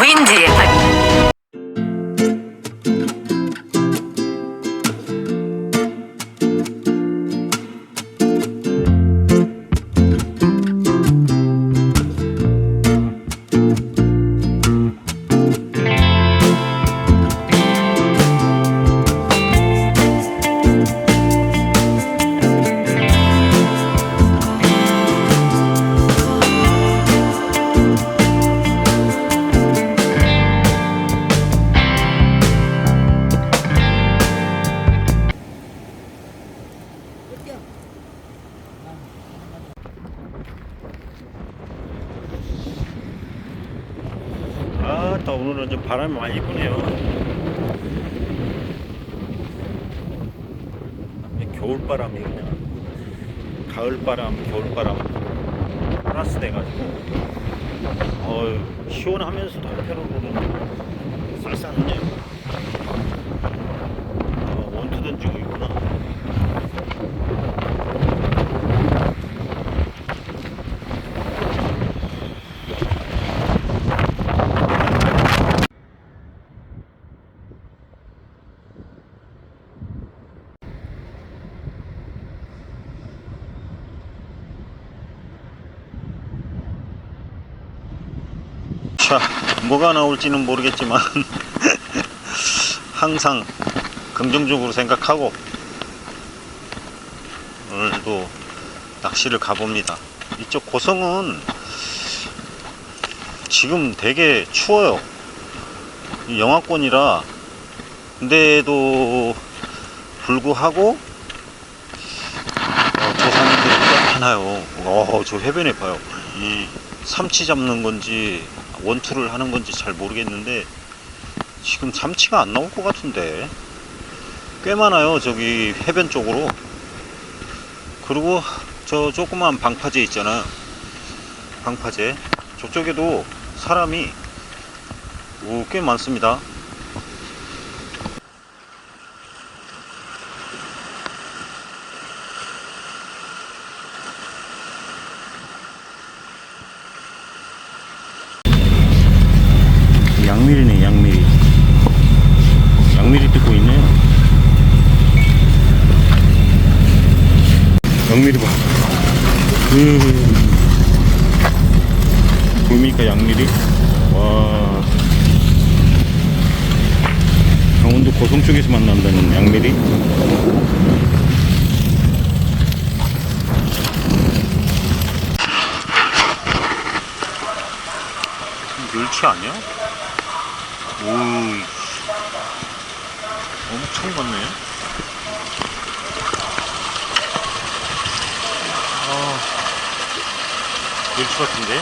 Windy. 바람이 많이 부네요. 겨울바람이 그냥 가을바람 겨울바람 플러스 돼가지고 어휴 시원하면서도 한편으로는 쌀쌀하네요 어, 원투 던지고 있구나 자, 뭐가 나올지는 모르겠지만 항상 긍정적으로 생각하고 오늘도 낚시를 가봅니다. 이쪽 고성은 지금 되게 추워요. 이 영하권이라 근데도 불구하고 어, 꽤 많아요. 어, 저 해변에 봐요. 이 삼치 잡는 건지 원투를 하는 건지 잘 모르겠는데 지금 삼치가 안 나올 것 같은데. 꽤 많아요 저기 해변 쪽으로. 그리고 저 조그만 방파제 있잖아요 방파제. 저쪽에도 사람이 오, 꽤 많습니다 양미리네 양미리. 양미리 뜯고 있네요 양미리 봐. 음. 보입니까 양미리? 와. 강원도 고성 쪽에서 만난다는 양미리? 멸치 아니야? 오, 엄청 많네. 아, 멸치 같은데?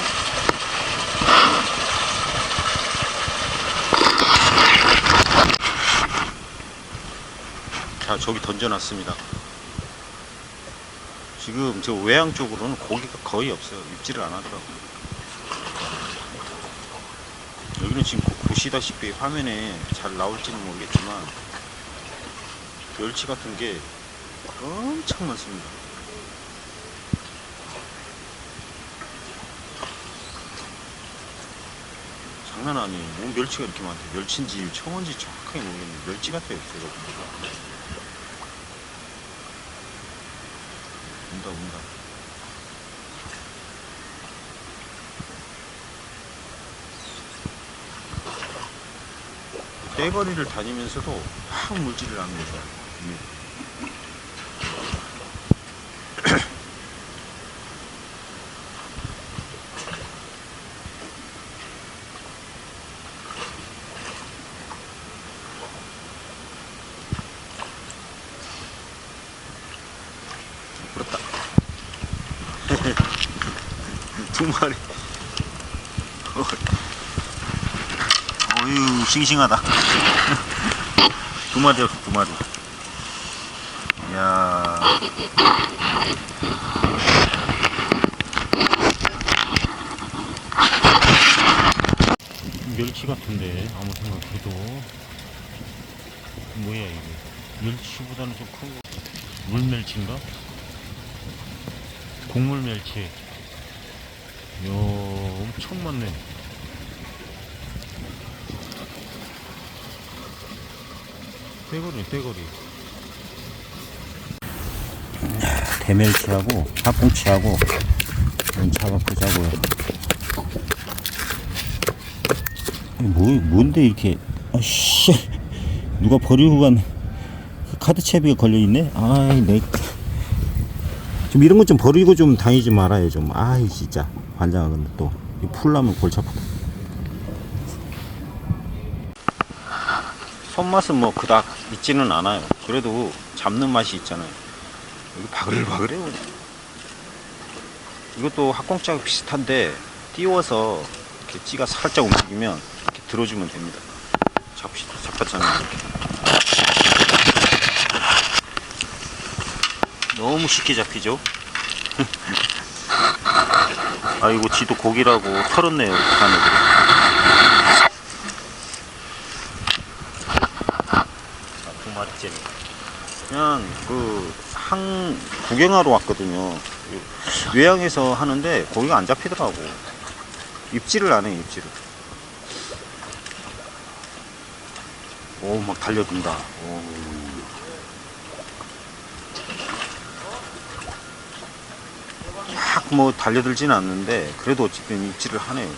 자, 저기 던져놨습니다. 지금 저 외양 쪽으로는 고기가 거의 없어요. 입질을 안 하더라고요. 여기는 지금 보- 보시다시피 화면에 잘 나올지는 모르겠지만 멸치 같은 게 엄청 많습니다. 장난 아니에요. 뭐 멸치가 이렇게 많대. 멸치인지 청어인지 정확하게 모르겠는데 멸치 같아요. 제가 보니까. 온다 온다. 떼거리를 다니면서도 확 물질을 거죠. 예. 부럽다. 두 마리. 어휴, 싱싱하다. 두 마리였어, 두 마리. 이야. 멸치 같은데, 아무 생각해도. 뭐야, 이게. 멸치보다는 좀큰 거. 물멸치인가? 곡물멸치. 요, 엄청 많네. 대거리, 대거리. 대멸치하고 팥꽁치하고 연차가 보자고요. 뭐 뭔데 이렇게 아씨 누가 버리고 간 카드 채비가 걸려 있네. 아이 내. 좀 이런 것 좀 버리고 좀 다니지 말아요 좀. 아이 진짜 환장하 근데 또 풀라면 골치 아프다. 손맛은 뭐 그닥 있지는 않아요. 그래도 잡는 맛이 있잖아요. 이거 바글바글해요. 이것도 학꽁치하고 비슷한데 띄워서 이렇게 찌가 살짝 움직이면 이렇게 들어주면 됩니다. 잡시 잡혔잖아요. 이렇게. 너무 쉽게 잡히죠? 아이고 지도 고기라고 털었네요 바늘을. 자, 두 마리째. 그냥 그 항 구경하러 왔거든요. 외양에서 하는데 고기가 안 잡히더라고. 입질을 안 해, 입질을. 오, 막 달려든다. 오. 막 뭐 달려들지는 않는데 그래도 어쨌든 입질을 하네요.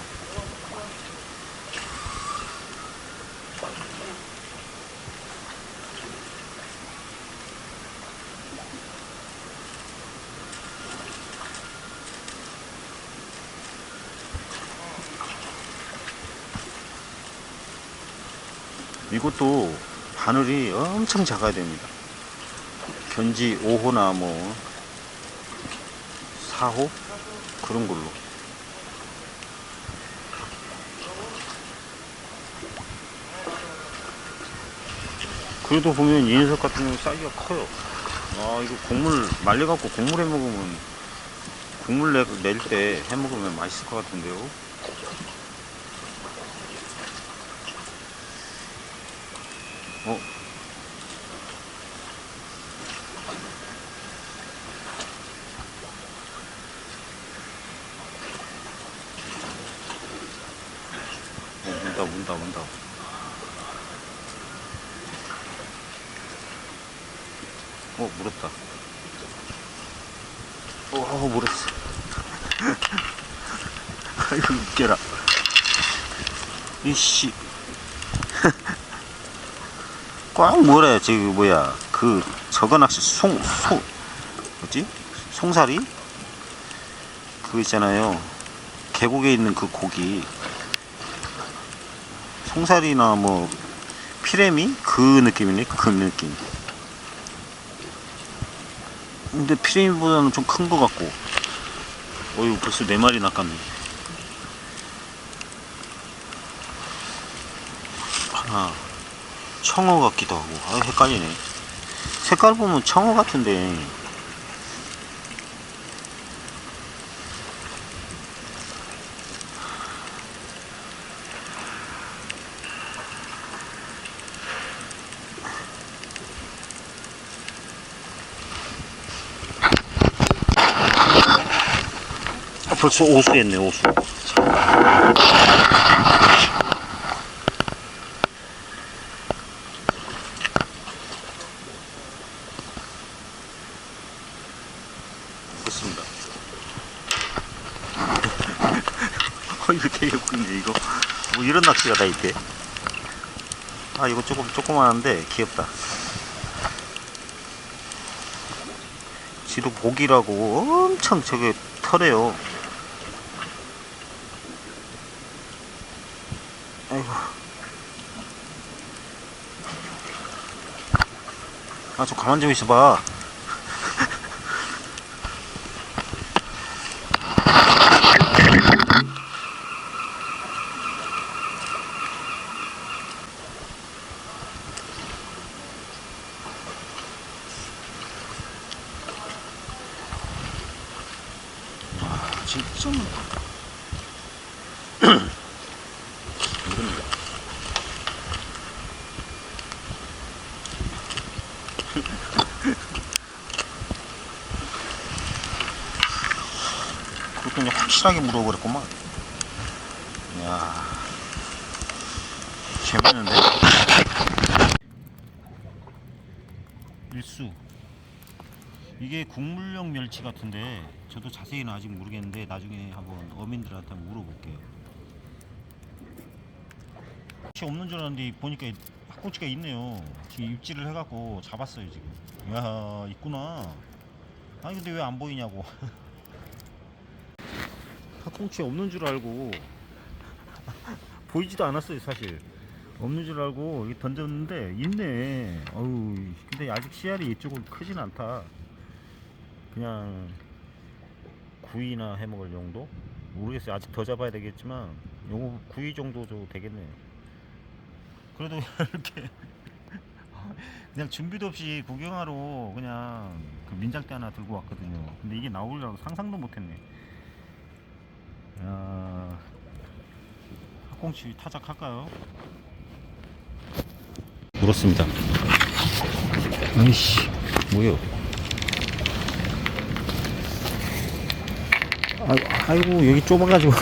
이것도 바늘이 엄청 작아야 됩니다. 견지 5호나 뭐 4호 그런 걸로. 그래도 보면 이 녀석 같은 경우 사이즈가 커요. 아 이거 국물 말려갖고 국물 낼때 해 먹으면 맛있을 것 같은데요. 어? 어, 문다, 문다, 문다. 어, 물었다. 어, 어 물었어. 아이고, 웃겨라. 이씨. 꽉 뭐래 저기 뭐야 그 저거 낚시 송 송 뭐지 송사리 그거 있잖아요 계곡에 있는 그 고기 송사리나 뭐 피레미 그 느낌이네 그 느낌 근데 피레미보다는 좀큰거 같고. 어휴 벌써 네 마리 낚았네. 하나. 청어 같기도 하고. 아 헷갈리네. 색깔 보면 청어 같은데 벌써 오수했네 오수 그렇습니다. 어, 되게 웃긴데, 이거. 뭐 이런 낚시가 다 있대. 아, 이거 조금, 조그만한데, 귀엽다. 지도 고기라고 엄청 저게 털해요. 아이고. 아, 좀 가만 좀 있어봐. 진짜 많다. 이겁니다. 그것도 그냥 확실하게 물어버렸구만. 야 재밌는데? 일수. 이게 국물용 멸치 같은데 저도 자세히는 아직 모르겠는데 나중에 한번 어민들한테 물어볼게요. 혹시 없는 줄 알았는데 보니까 학꽁치가 있네요. 지금 입질을 해갖고 잡았어요 지금. 야 있구나. 아니 근데 왜 안 보이냐고 학꽁치 없는 줄 알고. 보이지도 않았어요 사실. 없는 줄 알고 던졌는데 있네. 어우 근데 아직 씨알이 이쪽은 크진 않다. 그냥 구이나 해먹을 정도? 모르겠어요. 아직 더 잡아야 되겠지만 요거 구이 정도 도 되겠네 그래도 이렇게 그냥 준비도 없이 구경하러 그냥 그 민장대 하나 들고 왔거든요. 근데 이게 나오려고 상상도 못했네 야 학꽁치 타작할까요? 물었습니다. 아이씨, 뭐요? 아이고 여기 좁아가지고.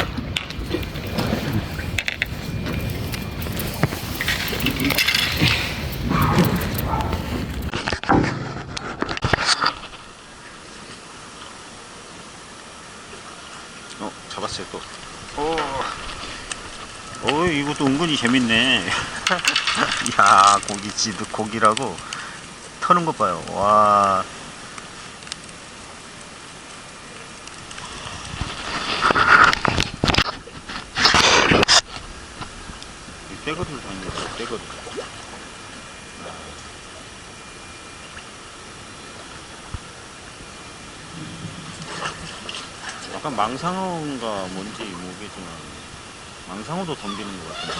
어, 잡았어요 또. 오. 어, 이것도 은근히 재밌네. 야, 고기 지드 고기라고 터는 것 봐요. 와. 이 떼거리를 다니는 거죠, 떼거리. 약간 망상어인가 뭔지 모르겠지만 망상어도 덤비는 것 같은데.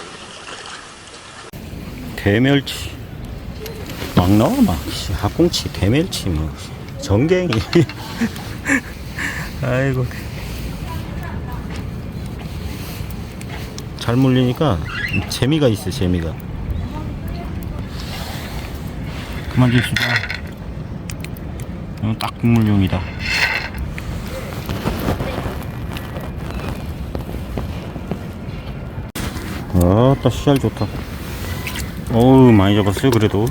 대멸치. 막 나와, 막. 씨, 학꽁치, 대멸치, 뭐. 씨, 전갱이. 아이고. 잘 물리니까 재미가 있어, 재미가. 그만 줍시다. 이건 딱 국물용이다. 아따 씨알 좋다. 어우 많이 잡았어요 그래도.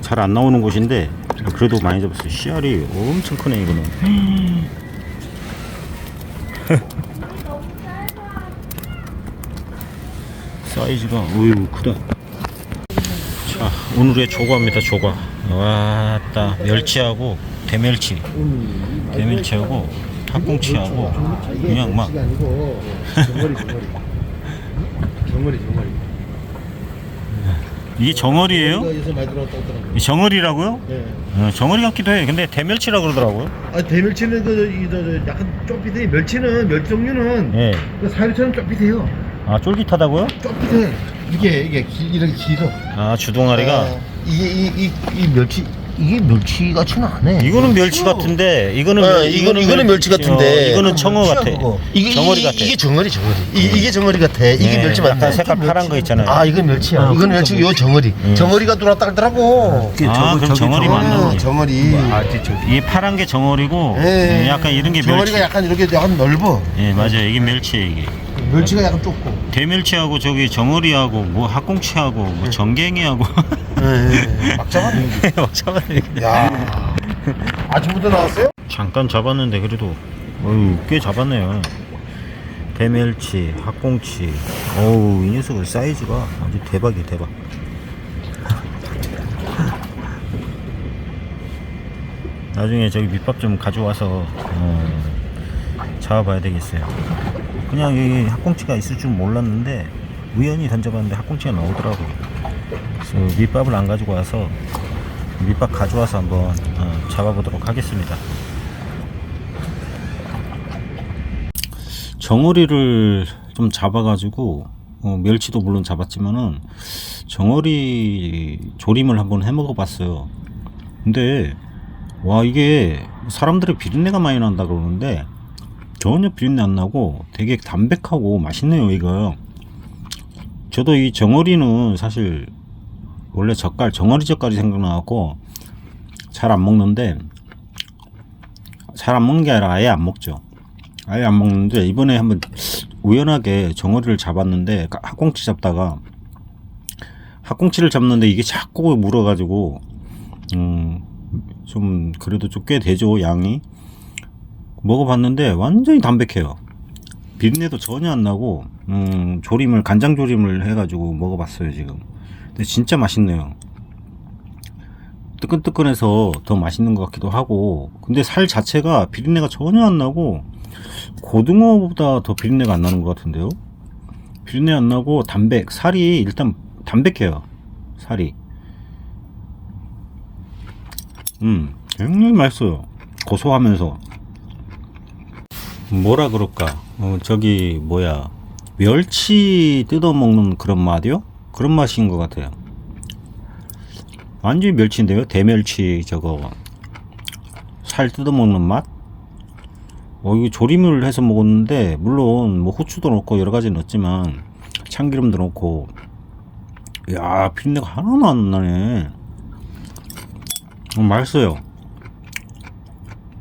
잘 안 나오는 곳인데 그래도 많이 잡았어요. 씨알이 엄청 크네 이거는. 사이즈가 어유 크다. 자 오늘의 조과입니다 조과. 와따 멸치하고 대멸치. 대멸치하고 학꽁치하고 그냥 막 정거리 정거리 정거리 이게 정어리예요? 이거 요새 많이 들어왔다 하더라고요 이 정어리라고요? 네. 어, 정어리 같기도 해. 근데 대멸치라 그러더라고요. 아 대멸치는 그, 이, 저, 저, 약간 좁빗해 멸치는 멸치 종류는 예. 그 사유처럼 좁빗해요 아 쫄깃하다고요? 좁빗해 이게 이게 길, 이렇게 길어 아 주둥아리가. 아, 이게 이, 이, 이 멸치 이게 멸치 같지는 않아 이거는 멸치. 같은데 이거는 어, 멸- 이거는 이거는 멸치 같은데. 어, 이거는 청어 같아. 그거. 이게 정어리 이- 같아. 이게 정어리 정어리. 이, 이게 정어리 같아 이게 네, 멸치 맞네. 약간 색깔 파란 거 있잖아요. 아 이건 멸치야. 이건 멸치. 요 정어리. 정어리가 들어왔다 그러더라고. 아 그럼 정어리 맞나 어, 보네. 정어리. 이 파란 게 정어리고 예. 예, 약간 이런 게 멸치. 정어리가 약간 이렇게 약간 넓어. 예 맞아요. 이게 멸치예요 이게. 멸치가 약간 좁고. 대멸치하고 저기 정어리하고 뭐 학꽁치하고 뭐 정갱이하고. 예, 막 잡았네 막 잡아야 야 아침부터 나왔어요? 잠깐 잡았는데 그래도 어유 꽤 잡았네요. 대멸치, 학꽁치. 어우 이 녀석은 사이즈가 아주 대박이야 대박. 나중에 저기 밑밥 좀 가져와서 어, 잡아봐야 되겠어요. 그냥 이 학꽁치가 있을 줄 몰랐는데 우연히 던져봤는데 학꽁치가 나오더라고요. 그래서 밑밥을 안 가지고 와서 밑밥 가져와서 한번 어, 잡아보도록 하겠습니다. 정어리를 좀 잡아가지고 어, 멸치도 물론 잡았지만은 정어리 조림을 한번 해 먹어봤어요. 근데 와 이게 사람들이 비린내가 많이 난다 그러는데 전혀 비린내 안 나고 되게 담백하고 맛있네요 이거. 저도 이 정어리는 사실 원래 젓갈 정어리 젓갈이 생각나갖고 잘 안 먹는데 잘 안 먹는 게 아니라 아예 안 먹죠. 아예 안 먹는데 이번에 한번 우연하게 정어리를 잡았는데 가- 학꽁치 잡다가 학꽁치를 잡는데 이게 자꾸 물어가지고 음, 좀 그래도 좀 꽤 되죠 양이. 먹어봤는데 완전히 담백해요. 비린내도 전혀 안 나고 음, 조림을 간장 조림을 해가지고 먹어봤어요 지금 근데 진짜 맛있네요. 뜨끈뜨끈해서 더 맛있는 것 같기도 하고 근데 살 자체가 비린내가 전혀 안 나고 고등어보다 더 비린내가 안 나는 것 같은데요? 비린내 안 나고 담백 살이 일단 담백해요 살이. 음 굉장히 맛있어요. 고소하면서. 뭐라 그럴까? 어, 저기 뭐야? 멸치 뜯어 먹는 그런 맛이요? 그런 맛인 것 같아요. 완전히 멸치인데요? 대멸치 저거. 살 뜯어먹는 맛? 어 이거 조림을 해서 먹었는데 물론 뭐 후추도 넣고 여러 가지 넣었지만 참기름도 넣고. 야 비린내가 하나도 안 나네. 어, 맛있어요